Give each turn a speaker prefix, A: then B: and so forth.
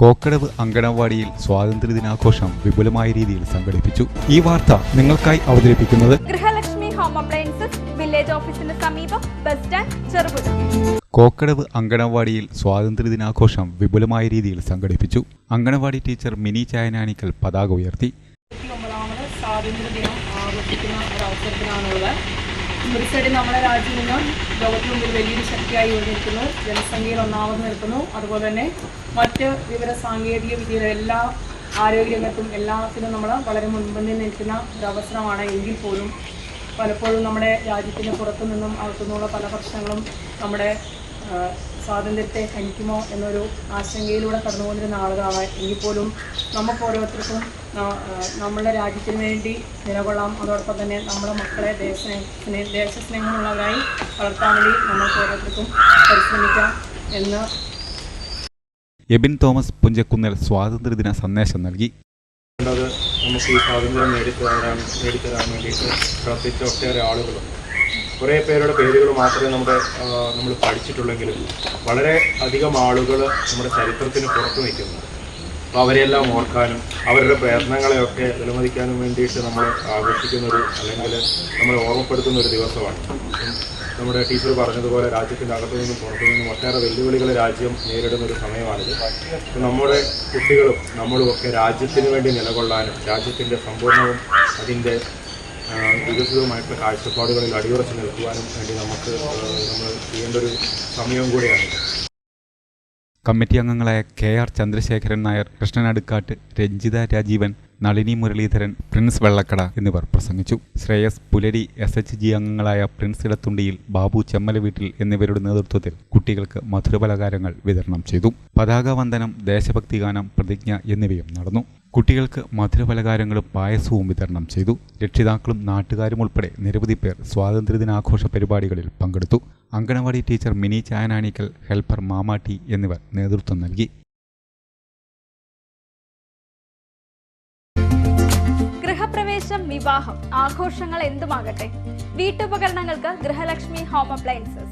A: കോക്കടവ് അങ്കണവാടിയിൽ സ്വാതന്ത്ര്യദിനാഘോഷം വിപുലമായ രീതിയിൽ സംഘടിപ്പിച്ചു. ഈ വാർത്ത നിങ്ങൾക്കായി അവതരിപ്പിക്കുന്നത്
B: ഗൃഹലക്ഷ്മി ഹോം അപ്ലയൻസസ് വില്ലേജ് ഓഫീസിന് സമീപം ബസ് സ്റ്റാൻഡ് ചെറുപുഴ.
A: കോക്കടവ് അങ്കണവാടിയിൽ സ്വാതന്ത്ര്യദിനാഘോഷം വിപുലമായ രീതിയിൽ സംഘടിപ്പിച്ചു. അങ്കണവാടി ടീച്ചർ മിനി ചായനാനിക്കൽ പതാക ഉയർത്തി.
C: ഒമ്പതാമത് ആഘോഷിക്കുന്ന ഒരു അവസരത്തിലാണുള്ളത് ഒരു നമ്മുടെ രാജ്യം നിന്ന് ലോകത്തിന് മുമ്പിൽ വലിയൊരു ശക്തിയായി ഉയർന്നിരിക്കുന്നു ജനസംഖ്യയിൽ ഒന്നാമത് നിൽക്കുന്നു. അതുപോലെ തന്നെ മറ്റ് വിവര സാങ്കേതിക വിദ്യയുടെ എല്ലാ ആരോഗ്യരംഗത്തും എല്ലാത്തിനും നമ്മൾ വളരെ മുൻപന്തിൽ നിൽക്കുന്ന ഒരു അവസരമാണ് എങ്കിൽ പോലും പലപ്പോഴും നമ്മുടെ രാജ്യത്തിന് പുറത്തു നിന്നും അകത്തുനിന്നുള്ള പല പ്രശ്നങ്ങളും നമ്മുടെ സ്വാതന്ത്ര്യത്തെ ഹനിക്കുമോ എന്നൊരു ആശങ്കയിലൂടെ കടന്നുപോകുന്ന ആളുകളാണ് എങ്കിൽ പോലും നമുക്ക് ഓരോരുത്തർക്കും നമ്മുടെ രാജ്യത്തിന് വേണ്ടി നിലകൊള്ളാം. അതോടൊപ്പം തന്നെ നമ്മുടെ മക്കളെ ദേശസ്നേഹ ദേശസ്നേഹമുള്ളവരായി വളർത്താൻ വേണ്ടി നമുക്ക് ഓരോരുത്തർക്കും പരിശ്രമിക്കാം എന്ന്
A: എബിൻ തോമസ് പുഞ്ചക്കുന്നൽ സ്വാതന്ത്ര്യദിന സന്ദേശം നൽകി.
D: നമുക്ക് ഈ സ്വാതന്ത്ര്യം നേടിത്തരാൻ നേടിത്തരാൻ വേണ്ടിയിട്ട് പ്രവർത്തിച്ച ഒട്ടേറെ ആളുകളുണ്ട്. കുറേ പേരുടെ പേരുകൾ മാത്രമേ നമ്മുടെ നമ്മൾ പഠിച്ചിട്ടുള്ളെങ്കിലും വളരെ അധികം ആളുകൾ നമ്മുടെ ചരിത്രത്തിന് പുറത്ത് നിൽക്കുന്നുണ്ട് അപ്പോൾ അവരെല്ലാം ഓർക്കാനും അവരുടെ പ്രയത്നങ്ങളെയൊക്കെ വിലമതിക്കാനും വേണ്ടിയിട്ട് നമ്മൾ ആഘോഷിക്കുന്ന ഒരു അല്ലെങ്കിൽ നമ്മൾ ഓർമ്മപ്പെടുത്തുന്ന ഒരു ദിവസമാണ്. നമ്മുടെ ടീച്ചർ പറഞ്ഞതുപോലെ രാജ്യത്തിന്റെ അകത്തു നിന്നും പുറത്തു നിന്നും ഒട്ടേറെ വെല്ലുവിളികൾ രാജ്യം നേരിടുന്ന ഒരു സമയമാണിത് നമ്മുടെ കുട്ടികളും നമ്മളും ഒക്കെ രാജ്യത്തിന് വേണ്ടി നിലകൊള്ളാനും രാജ്യത്തിന്റെ സമ്പൂർണവും അതിന്റെ വികസിതവുമായിട്ടുള്ള കാഴ്ചപ്പാടുകളിൽ അടിയുറച്ച് നിൽക്കുവാനും വേണ്ടി നമുക്ക് നമ്മൾ ചെയ്യേണ്ട ഒരു സമയവും കൂടിയാണ്.
A: കമ്മിറ്റി അംഗങ്ങളായ K R Chandrasekharan Nair Krishnan Adukkattu Ranjitha Rajeevan Nalini Muraleedharan Prince Vellakkada എന്നിവർ പ്രസംഗിച്ചു. Shreyas Pulari S H G അംഗങ്ങളായ പ്രിൻസ് ഇടത്തുണ്ടിയിൽ ബാബു ചെമ്മല വീട്ടിൽ എന്നിവരുടെ നേതൃത്വത്തിൽ കുട്ടികൾക്ക് മധുരപലകാരങ്ങൾ വിതരണം ചെയ്തു. പതാക വന്ദനം ദേശഭക്തി ഗാനം പ്രതിജ്ഞ എന്നിവയും നടന്നു. കുട്ടികൾക്ക് മധുരപലഹാരങ്ങളും പായസവും വിതരണം ചെയ്തു. രക്ഷിതാക്കളും നാട്ടുകാരും ഉൾപ്പെടെ നിരവധി പേർ സ്വാതന്ത്ര്യദിനാഘോഷ പരിപാടികളിൽ പങ്കെടുത്തു. അങ്കണവാടി ടീച്ചർ മിനി ചായനാണിക്കൽ ഹെൽപ്പർ മാമാട്ടി എന്നിവർ നേതൃത്വം നൽകി.
B: ഗൃഹപ്രവേശം വിവാഹം ആഘോഷങ്ങൾ എന്തുമാകട്ടെ? വീട്ടുപകരണങ്ങൾക്ക് ഗൃഹലക്ഷ്മി ഹോം അപ്ലയൻസസ്.